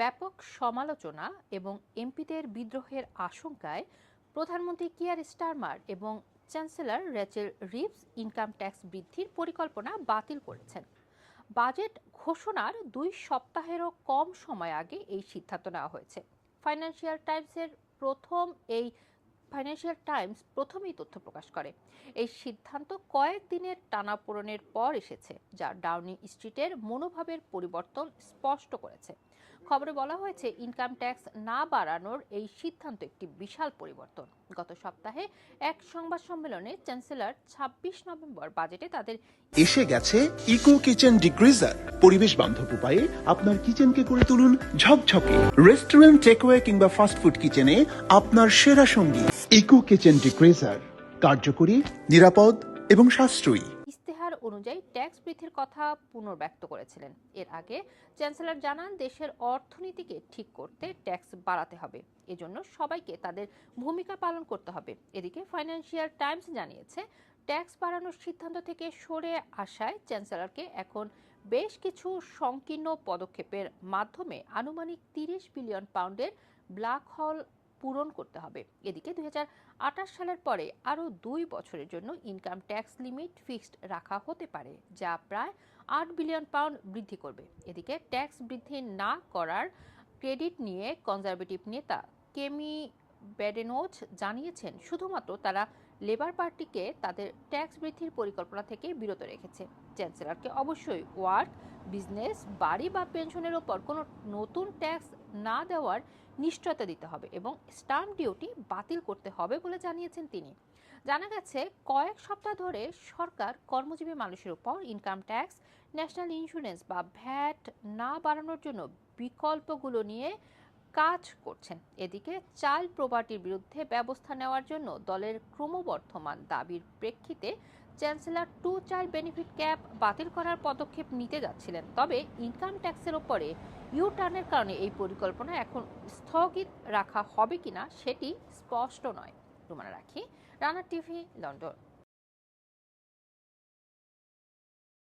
ব্যাপক সমালোচনা এবং এমপিদের বিদ্রোহের আশঙ্কায় প্রধানমন্ত্রী কিয়ার স্টারমার এবং chancellor Rachel Reeves income tax বৃদ্ধির পরিকল্পনা বাতিল করেছেন। বাজেট ঘোষণার দুই সপ্তাহেরও কম সময় আগে এই সিদ্ধান্ত নেওয়া হয়েছে। ফাইন্যান্সিয়াল টাইমসের প্রথম এই ফাইন্যান্সিয়াল টাইমস প্রথমেই তথ্য প্রকাশ করে। এই সিদ্ধান্ত কয়েকদিনের টানাপোড়েনের পর এসেছে, যা ডাউনিং স্ট্রিটের মনোভাবের পরিবর্তন স্পষ্ট করেছে। খবরে বলা হয়েছে ইনকাম ট্যাক্স না বাড়ানোর এই সিদ্ধান্ত একটি বিশাল পরিবর্তন। গত সপ্তাহে এক সংবাদ সম্মেলনে চ্যান্সেলর ছাব্বিশ নভেম্বর বাজেটে তাদের এসে গেছে ইকো কিচেন ডিগ্রিজার পরিবেশ বান্ধব উপায়ে আপনার কিচেনকে করে তুলুন ঝকঝকে। রেস্টুরেন্ট টেকওয়ে কিংবা ফাস্টফুড কিচেনে আপনার সেরা সঙ্গী। ইকো কিচেন ডিগ্রিজার কার্যকরী, নিরাপদ এবং সাশ্রয়ী। ইস্তেহার অনুযায়ী ট্যাক্স বৃদ্ধির কথা পুনর্ব্যক্ত করেছিলেন। এর আগে চ্যান্সেলর জানান, দেশের অর্থনীতিকে ঠিক করতে ট্যাক্স বাড়াতে হবে। এজন্য সবাইকে তাদের ভূমিকা পালন করতে হবে। এদিকে ফাইন্যান্সিয়াল টাইমস জানিয়েছে ট্যাক্স বাড়ানোর সিদ্ধান্ত থেকে সরে আসায় চ্যান্সেলরকে এখন বেশ কিছু সংকীর্ণ পদক্ষেপের মাধ্যমে আনুমানিক তিরিশ বিলিয়ন পাউন্ডের ব্ল্যাক হল পূরণ করতে হবে। এদিকে দুই হাজার আঠাশ সালের পরে আরও দুই বছরের জন্য ইনকাম ট্যাক্স লিমিট ফিক্সড রাখা হতে পারে, যা প্রায় আট বিলিয়ন পাউন্ড বৃদ্ধি করবে। এদিকে ট্যাক্স বৃদ্ধি না করার ক্রেডিট নিয়ে কনজারভেটিভ নেতা কেমি ব্যাডেনোজ জানিয়েছেন, শুধুমাত্র তারা লেবার পার্টিকে তাদের ট্যাক্স বৃদ্ধির পরিকল্পনা থেকে বিরত রেখেছে। চ্যান্সেলরকে অবশ্যই ওয়ার্ক, বিজনেস, বাড়ি বা পেনশনের ওপর কোনো নতুন ট্যাক্স না দেওয়ার নিশ্চয়তা দিতে হবে এবং স্টাম্প ডিউটি বাতিল করতে হবে বলে জানিয়েছেন তিনি। জানা গেছে, কয়েক সপ্তাহ ধরে সরকার কর্মজীবী মানুষের উপর ইনকাম ট্যাক্স, ন্যাশনাল ইন্স্যুরেন্স বা ভ্যাট না বাড়ানোর জন্য বিকল্পগুলো নিয়ে কাজ করছেন। এদিকে চাইল্ড প্রপার্টির বিরুদ্ধে ব্যবস্থা নেওয়ার জন্য দলের ক্রমবর্ধমান দাবির প্রেক্ষিতে chancellor two child benefit cap বাতিল করার পদক্ষেপ নিতে যাচ্ছিলেন। তবে ইনকাম ট্যাক্সের ওপরে ইউ টার্নের কারণে এই পরিকল্পনা এখন স্থগিত রাখা হবে কিনা সেটি স্পষ্ট নয়। রুমানা রাখি, রানা টিভি, লন্ডন।